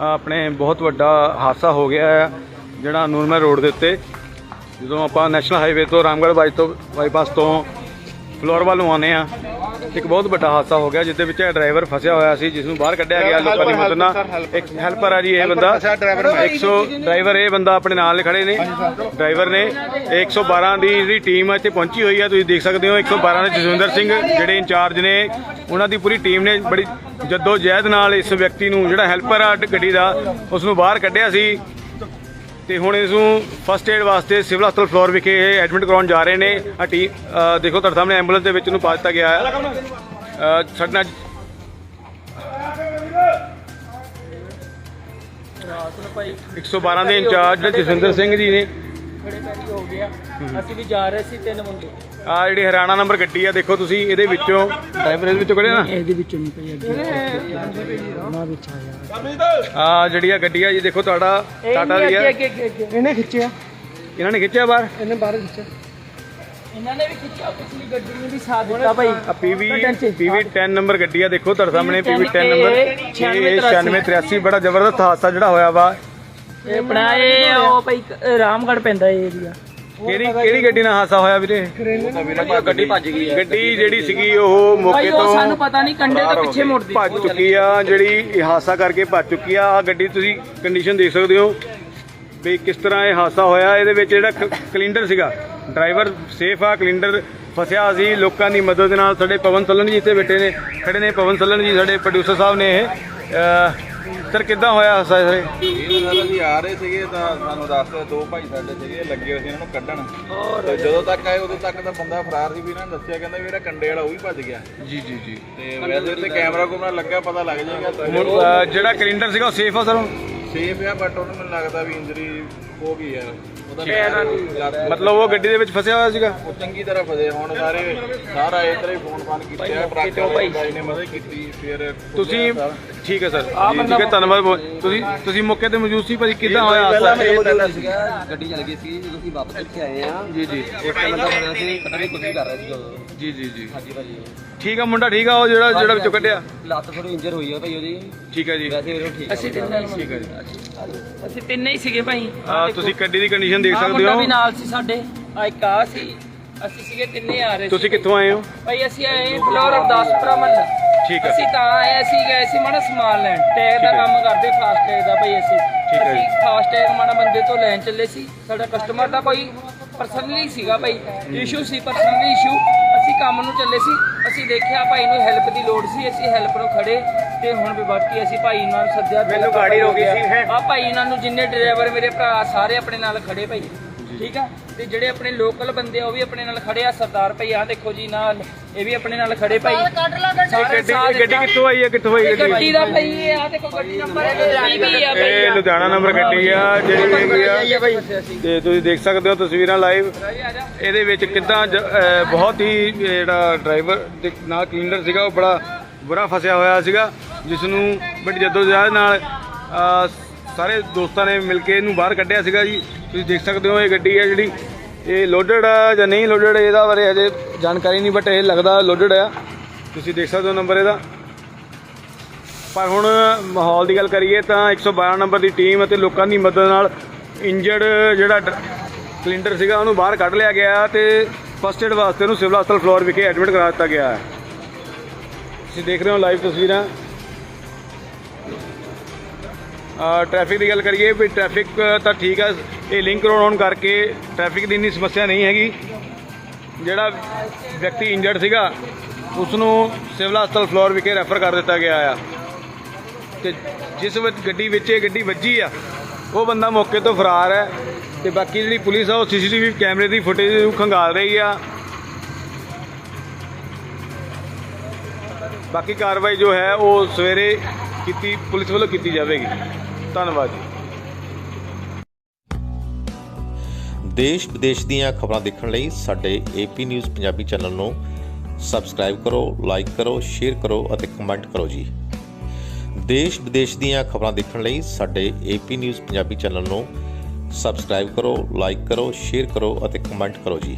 ਆਪਣੇ ਬਹੁਤ ਵੱਡਾ ਹਾਦਸਾ ਹੋ ਗਿਆ ਹੈ, ਜਿਹੜਾ ਨੂਰਮਹਿਰ ਰੋਡ ਦੇ ਉੱਤੇ, ਜਦੋਂ ਆਪਾਂ ਨੈਸ਼ਨਲ ਹਾਈਵੇ ਤੋਂ ਰਾਮਗੜ੍ਹ ਬਾਈ ਤੋਂ ਬਾਈਪਾਸ ਤੋਂ ਫਲੋਰ ਵੱਲ ਆਉਂਦੇ ਆ ਇੱਕ ਬਹੁਤ ਵੱਡਾ ਹਾਦਸਾ ਹੋ ਗਿਆ ਜਿਸ ਦੇ ਵਿੱਚ ਡਰਾਈਵਰ ਫਸਿਆ ਹੋਇਆ ਸੀ ਜਿਸ ਨੂੰ ਬਾਹਰ ਕੱਢਿਆ ਗਿਆ ਲੋਕਾਂ ਦੀ ਮਦਦ ਨਾਲ। ਇੱਕ ਹੈਲਪਰ ਆ ਜੀ ਇਹ ਬੰਦਾ। 100 ਡਰਾਈਵਰ ਇਹ ਬੰਦਾ ਆਪਣੇ ਨਾਲ ਖੜੇ ਨੇ। ਡਰਾਈਵਰ ਨੇ ਇਹ 112 ਦੀ ਜਿਹੜੀ ਟੀਮ ਇੱਥੇ ਪਹੁੰਚੀ ਹੋਈ ਹੈ ਤੁਸੀਂ ਦੇਖ ਸਕਦੇ ਹੋ 112 ਦੇ ਜਸਵਿੰਦਰ ਸਿੰਘ ਜਿਹੜੇ ਇੰਚਾਰਜ ਨੇ ਉਹਨਾਂ ਦੀ ਪੂਰੀ ਟੀਮ ਨੇ ਬੜੀ ਜੱਦੋ ਜਹਿਦ ਨਾਲ ਇਸ ਵਿਅਕਤੀ ਨੂੰ ਜਿਹੜਾ ਹੈਲਪਰ ਆ ਗੱਡੀ ਦਾ ਉਸ ਨੂੰ ਬਾਹਰ ਕੱਢਿਆ ਸੀ। ਤੇ ਹੁਣ ਇਸ ਨੂੰ ਫਸਟ ਏਡ ਵਾਸਤੇ ਸਿਵਲ ਹਸਪਤਾਲ ਫਲੋਰ ਵਿਖੇ ਐਡਮਿਟ ਕਰਾਉਣ ਜਾ ਰਹੇ ਨੇ। ਆ ਟੀ ਦੇਖੋ ਤੁਹਾਡੇ ਸਾਹਮਣੇ ਐਂਬੂਲੈਂਸ ਦੇ ਵਿੱਚ ਨੂੰ ਪਾ ਦਿੱਤਾ ਗਿਆ ਹੈ। ਅ, ਸਾਡੇ ਨਾਲ ਰਾਤ ਨੂੰ ਭਾਈ 112 ਦੇ ਇੰਚਾਰਜ ਜਸਵਿੰਦਰ ਸਿੰਘ ਜੀ ਨੇ ਖੜੇ ਪੈਰੀ ਹੋ ਗਿਆ ਅਸੀਂ ਵੀ ਜਾ ਰਹੇ ਸੀ ਤਿੰਨ ਮੁੰਡੇ। ਆ ਜਿਹੜੀ ਹਰਿਆਣਾ ਨੰਬਰ ਗੱਡੀ ਆ ਦੇਖੋ ਤੁਸੀਂ ਇਹਦੇ ਵਿੱਚੋਂ। ਡਰਾਈਵਰ ਇਹਦੇ ਵਿੱਚੋਂ ਕੱਢਿਆ ਨਾ? ਇਹਦੇ ਵਿੱਚੋਂ ਨਹੀਂ ਪਈ ਅੱਗੇ। ਨਾ ਵਿੱਚ ਆ ਗਿਆ ਆ ਜਿਹੜੀ ਆ ਗੱਡੀ ਆ ਜੀ ਦੇਖੋ ਤੁਹਾਡਾ ਟਾਟਾ ਦੀ ਆ। ਅੱਗੇ ਅੱਗੇ ਅੱਗੇ ਇਹਨੇ ਖਿੱਚਿਆ। ਇਹਨਾਂ ਨੇ ਖਿੱਚਿਆ ਬਾਹਰ? ਇਹਨੇ ਬਾਹਰ ਖਿੱਚਿਆ। ਇਹਨਾਂ ਨੇ ਵੀ ਖਿੱਚਿਆ ਪਿਛਲੀ ਗੱਡੀ ਨੇ ਵੀ ਸਾਥ ਦਿੱਤਾ ਭਾਈ। ਆ ਪੀਵੀ ਪੀਵੀ 10 ਨੰਬਰ ਗੱਡੀ ਆ ਦੇਖੋ ਤੁਹਾਡੇ ਸਾਹਮਣੇ ਪੀਵੀ 10 ਨੰਬਰ। 9683 ਬੜਾ ਜ਼ਬਰਦਸਤ ਹਾਦਸਾ ਜਿਹੜਾ ਹੋਇਆ ਵਾ। ਇਹ ਆਪਣਾ ਇਹ ਉਹ ਭਾਈ ਰਾਮਗੜ੍ਹ ਪੈਂਦਾ ਇਹ ਏਰੀਆ ਕਿਹੜੀ ਕਿਹੜੀ ਗੱਡੀ ਨਾਲ ਹਾਦਸਾ ਹੋਇਆ ਵੀਰੇ? ਗੱਡੀ ਭੱਜ ਗਈ ਹੈ। ਗੱਡੀ ਜਿਹੜੀ ਸੀਗੀ ਉਹ ਮੌਕੇ ਭਾਈ ਉਹ ਸਾਨੂੰ ਤੋਂ ਪਤਾ ਨਹੀਂ ਕੰਡੇ ਤੋਂ ਪਿੱਛੇ ਮੁੜਦੀ। ਭੱਜ ਚੁੱਕੀ ਆ ਜਿਹੜੀ ਹਾਦਸਾ ਕਰਕੇ ਭੱਜ ਚੁੱਕੀ ਆ। ਆ ਗੱਡੀ ਤੁਸੀਂ ਕੰਡੀਸ਼ਨ ਦੇਖ ਸਕਦੇ ਹੋ ਵੀ ਕਿਸ ਤਰ੍ਹਾਂ ਇਹ ਹਾਦਸਾ ਹੋਇਆ। ਇਹਦੇ ਵਿੱਚ ਜਿਹੜਾ ਕਲਿੰਡਰ ਸੀਗਾ ਡਰਾਈਵਰ ਸੇਫ ਆ ਕਲਿੰਡਰ ਫਸਿਆ ਸੀ। ਲੋਕਾਂ ਦੀ ਮਦਦ ਨਾਲ ਸਾਡੇ ਪਵਨ ਸੱਲਣ ਜੀ ਇੱਥੇ ਬੈਠੇ ਨੇ ਖੜੇ ਨੇ। ਪਵਨ ਸੱਲਣ ਜੀ ਸਾਡੇ ਪ੍ਰੋਡਿਊਸਰ ਸਾਹਿਬ ਨੇ ਇਹ ਸਰ ਕਿੱਦਾਂ ਹੋਇਆ ਹਾਦਸਾ ਇਹ? ਗੱਲ ਅਸੀਂ ਆ ਰਹੇ ਸੀਗੇ ਤਾਂ ਸਾਨੂੰ ਦੱਸਦੇ ਦੋ ਭਾਈ ਸਾਡੇ ਸੀਗੇ ਲੱਗੇ ਹੋਏ ਸੀ ਇਹਨਾਂ ਨੂੰ ਕੱਢਣ। ਤੇ ਜਦੋਂ ਤੱਕ ਆਏ ਉਦੋਂ ਤੱਕ ਤਾਂ ਬੰਦਾ ਫਰਾਰ ਸੀ ਵੀ ਇਹਨਾਂ ਨੇ ਦੱਸਿਆ ਕਹਿੰਦਾ ਵੀ ਜਿਹੜਾ ਕੰਡੇ ਵਾਲਾ ਉਹ ਵੀ ਭੱਜ ਗਿਆ। ਜੀ ਜੀ ਜੀ। ਤੇ ਵੈਸੇ ਤੇ ਕੈਮਰਾ ਕੋਲ ਲੱਗਾ ਪਤਾ ਲੱਗ ਜਾਏਗਾ। ਹੁਣ, ਅਹ, ਜਿਹੜਾ ਕਲਿੰਡਰ ਸੀਗਾ ਉਹ ਸੇਫ ਆ ਸਰ ਸੇਫ ਆ ਬਟ ਉਹਨੂੰ ਮੈਨੂੰ ਲੱਗਦਾ ਵੀ ਇੰਜਰੀ ਹੋ ਗਈ ਯਾਰ ਉਹਦਾ ਮਤਲਬ ਉਹ ਗੱਡੀ ਦੇ ਵਿੱਚ ਫਸਿਆ ਹੋਇਆ ਸੀਗਾ? ਉਹ ਚੰਗੀ ਤਰ੍ਹਾਂ ਫਸੇ ਹੁਣ ਸਾਰੇ ਸਾਰਾ ਇਧਰ ਹੀ ਫੋਨ ਫਾਨ ਕੀਤੇ ਟਰੱਕ ਵਾਲੇ ਬਾਈ ਨੇ ਮਦਦ ਕੀਤੀ ਫਿਰ ਤੁਸੀਂ ਠੀਕ ਹੈ ਸਰ। ਠੀਕ ਹੈ ਧੰਨਵਾਦ ਬਹੁਤ। ਤੁਸੀਂ ਤੁਸੀਂ ਮੌਕੇ ਤੇ ਮੌਜੂਦ ਸੀ ਭਾਜੀ ਕਿੱਦਾਂ ਹੋਇਆ ਹਾਦਸਾ ਸੀਗਾ। ਗੱਡੀ ਚੱਲ ਗਈ ਸੀ ਜਦੋਂ ਅਸੀਂ ਵਾਪਸ ਇੱਥੇ ਆਏ ਆ ਜੀ ਜੀ। ਇੱਕ ਬੰਦਾ ਬੰਦਾ ਸੀ ਕੱਢਣ ਦੀ ਕੋਸ਼ਿਸ਼ ਕਰ ਰਿਹਾ ਸੀ ਉਦੋਂ ਜੀ ਜੀ ਜੀ। ਹਾਂਜੀ ਭਾਜੀ। ਠੀਕ ਆ ਮੁੰਡਾ ਠੀਕ ਆ ਉਹ ਜਿਹੜਾ ਜਿਹੜਾ ਵਿੱਚੋਂ ਕੱਢਿਆ? ਲੱਤ ਥੋੜੀ ਇੰਜਰ ਹੋਈ ਆ ਭਾਈ ਉਹਦੀ। ਠੀਕ ਹੈ ਜੀ। ਵੈਸੇ ਉਹ ਠੀਕ ਆ ਅਸੀਂ ਤਿੰਨੇ ਠੀਕ ਹੈ ਜੀ। ਅਸੀਂ ਤਿੰਨੇ ਹੀ ਸੀਗੇ ਭਾਈ। ਆ ਤੁਸੀਂ ਗੱਡੀ ਦੀ ਕੰਡੀਸ਼ਨ ਦੇਖ ਆਹ ਸਕਦੇ ਮੁੰਡਾ ਵੀ ਹੋ ਨਾਲ ਸੀ ਸਾਡੇ। ਆ ਇੱਕ ਆ ਸੀ। ਅਸੀਂ ਸੀਗੇ ਤਿੰਨੇ ਆ ਰਹੇ ਤੁਸੀਂ ਸੀਗੇ। ਕਿੱਥੋਂ ਆਏ ਹੋ? ਭਾਈ ਅਸੀਂ ਆਏ ਫਲੋਰ ਅਰਦਾਸਪੁਰਾ ਮੱਲ ਠੀਕ ਹੈ। ਅਸੀਂ ਤਾਂ ਆਏ ਅਸੀਂ ਗਏ ਸੀ ਮਾੜਾ ਸਮਾਨ ਲੈਣ। ਟੈਗ ਦਾ ਠੀਕ ਹੈ। ਕੰਮ ਕਰਦੇ ਫਾਸਟ ਟੈਗ ਦਾ ਭਾਈ ਅਸੀਂ। ਠੀਕ ਹੈ ਅਸੀਂ ਫਾਸਟ ਟੈਗ ਮਾੜਾ ਬੰਦੇ ਤੋਂ ਲੈਣ ਚੱਲੇ ਸੀ। ਸਾਡਾ ਕਸਟਮਰ ਦਾ ਕੋਈ ਪਰਸਨਲੀ ਸੀਗਾ ਭਾਈ ਇਸ਼ੂ ਸੀ ਪਰਸਨਲੀ ਇਸ਼ੂ ਅਸੀਂ ਕੰਮ ਨੂੰ ਚੱਲੇ ਸੀ। ਅਸੀਂ ਦੇਖਿਆ ਭਾਈ ਨੂੰ ਹੈਲਪ ਦੀ ਲੋੜ ਸੀ। ਅਸੀਂ ਹੈਲਪ ਨੂੰ ਖੜੇ ਤੇ ਹੁਣ ਵੀ ਬਾਕੀ ਅਸੀਂ ਭਾਈ ਨਾਲ ਸੱਦਿਆ ਮੈਨੂੰ ਗਾੜੀ ਰੋਕੀ ਸੀ, ਹੈਂ। ਆ ਭਾਈ ਇਹਨਾਂ ਨੂੰ ਜਿੰਨੇ ਡਰਾਈਵਰ ਮੇਰੇ ਭਰਾ ਸਾਰੇ ਆਪਣੇ ਨਾਲ ਖੜੇ ਭਾਈ। ਠੀਕ ਆ? ਤੇ ਜਿਹੜੇ ਆਪਣੇ ਲੋਕਲ ਬੰਦੇ ਆ ਉਹ ਵੀ ਆਪਣੇ ਨਾਲ ਖੜੇ ਆ। ਸਰਦਾਰ ਭਾਈ ਆ ਦੇਖੋ ਜੀ ਨਾਲ ਇਹ ਵੀ ਆਪਣੇ ਨਾਲ ਖੜੇ ਭਾਈ। ਸਾਰੇ ਗੱਡੀ ਗੱਡੀ। ਕਿੱਥੋਂ ਆਈ ਹੈ ਕਿੱਥੋਂ ਆਈ ਗੱਡੀ? ਗੱਡੀ ਦਾ ਭਾਈ ਇਹ ਆ ਦੇਖੋ ਗੱਡੀ ਨੰਬਰ ਵੀ ਆ ਭਾਈ ਇਹ। ਲੁਧਿਆਣਾ ਨੰਬਰ ਗੱਡੀ ਆ ਜਿਹੜੀ ਹੈਗੀ ਆ। ਤੇ ਤੁਸੀਂ ਦੇਖ ਸਕਦੇ ਹੋ ਤਸਵੀਰਾਂ ਲਾਈਵ ਇਹਦੇ ਵਿੱਚ ਕਿਦਾਂ ਬਹੁਤ ਹੀ ਜਿਹੜਾ ਡਰਾਈਵਰ ਤੇ ਨਾਲ ਕਲੀਨਰ ਸੀਗਾ ਉਹ ਬੜਾ ਬੁਰਾ ਫਸਿਆ ਹੋਇਆ ਸੀਗਾ ਜਿਸ ਨੂੰ ਬੜੀ ਜਦੋਜਹਿਦ ਨਾਲ ਸਾਰੇ ਦੋਸਤਾਂ ਨੇ ਮਿਲ ਕੇ ਇਹਨੂੰ ਬਾਹਰ ਕੱਢਿਆ ਸੀਗਾ ਜੀ। ਤੁਸੀਂ ਦੇਖ ਸਕਦੇ ਹੋ ਇਹ ਗੱਡੀ ਹੈ ਜਿਹੜੀ, ਇਹ ਲੋਡਡ ਆ ਜਾਂ ਨਹੀਂ ਲੋਡਡ ਇਹਦਾ ਬਾਰੇ ਅਜੇ ਜਾਣਕਾਰੀ ਨਹੀਂ ਬਟ ਇਹ ਲੱਗਦਾ ਲੋਡਡ ਆ। ਤੁਸੀਂ ਦੇਖ ਸਕਦੇ ਹੋ ਨੰਬਰ ਇਹਦਾ। ਪਰ ਹੁਣ ਮਾਹੌਲ ਦੀ ਗੱਲ ਕਰੀਏ ਤਾਂ 112 ਨੰਬਰ ਦੀ ਟੀਮ ਅਤੇ ਲੋਕਾਂ ਦੀ ਮਦਦ ਨਾਲ ਇੰਜਰਡ ਜਿਹੜਾ ਕਲਿੰਡਰ ਸੀਗਾ, ਉਹਨੂੰ ਬਾਹਰ ਕੱਢ ਲਿਆ ਗਿਆ ਤੇ ਫਸਟ ਏਡ ਵਾਸਤੇ ਉਹਨੂੰ ਸਿਵਲ ਹਸਪਤਾਲ ਫਲੋਰ ਵਿਖੇ ਐਡਮਿਟ ਕਰਾ ਦਿੱਤਾ ਗਿਆ ਹੈ। ਤੁਸੀਂ ਦੇਖ ਰਹੇ ਹੋ ਲਾਈਵ ਤਸਵੀਰਾਂ। ਟ੍ਰੈਫਿਕ ਦੀ ਗੱਲ ਕਰੀਏ ਵੀ ਟ੍ਰੈਫਿਕ ਤਾਂ ਠੀਕ ਆ, ਇਹ ਲਿੰਕ ਰੋਡ ਹੋਣ ਕਰਕੇ ਟ੍ਰੈਫਿਕ ਦੀ ਇੰਨੀ ਸਮੱਸਿਆ ਨਹੀਂ ਹੈਗੀ। ਜਿਹੜਾ ਵਿਅਕਤੀ ਇੰਜਰਡ ਸੀਗਾ ਉਸ ਨੂੰ ਸਿਵਲ ਹਸਪਤਾਲ ਫਲੋਰ ਵਿਖੇ ਰੈਫਰ ਕਰ ਦਿੱਤਾ ਗਿਆ ਆ। ਤੇ ਜਿਸ ਵਿੱਚ ਗੱਡੀ ਵਿੱਚ ਇਹ ਗੱਡੀ ਵੱਜੀ ਆ, ਉਹ ਬੰਦਾ ਮੌਕੇ ਤੋਂ ਫਰਾਰ ਹੈ ਤੇ ਬਾਕੀ ਜਿਹੜੀ ਪੁਲਿਸ ਆ, ਉਹ ਸੀਸੀਟੀਵੀ ਕੈਮਰੇ ਦੀ ਫੁਟੇਜ ਨੂੰ ਖੰਗਾਲ ਰਹੀ ਆ। ਬਾਕੀ ਕਾਰਵਾਈ ਜੋ ਹੈ, ਉਹ ਸਵੇਰੇ ਕੀਤੀ, ਪੁਲਿਸ ਵੱਲੋਂ ਕੀਤੀ ਜਾਵੇਗੀ। ਧੰਨਵਾਦ ਜੀ। ਦੇਸ਼ ਵਿਦੇਸ਼ ਦੀਆਂ ਖਬਰਾਂ ਦੇਖਣ ਲਈ ਸਾਡੇ ਏਪੀ ਨਿਊਜ਼ ਪੰਜਾਬੀ ਚੈਨਲ ਨੂੰ ਸਬਸਕ੍ਰਾਈਬ ਕਰੋ, ਲਾਈਕ ਕਰੋ, ਸ਼ੇਅਰ ਕਰੋ ਅਤੇ ਕਮੈਂਟ ਕਰੋ ਜੀ। ਦੇਸ਼ ਵਿਦੇਸ਼ ਦੀਆਂ ਖਬਰਾਂ ਦੇਖਣ ਲਈ ਸਾਡੇ ਏਪੀ ਨਿਊਜ਼ ਪੰਜਾਬੀ ਚੈਨਲ ਨੂੰ ਸਬਸਕ੍ਰਾਈਬ ਕਰੋ, ਲਾਈਕ ਕਰੋ, ਸ਼ੇਅਰ ਕਰੋ ਅਤੇ ਕਮੈਂਟ ਕਰੋ ਜੀ।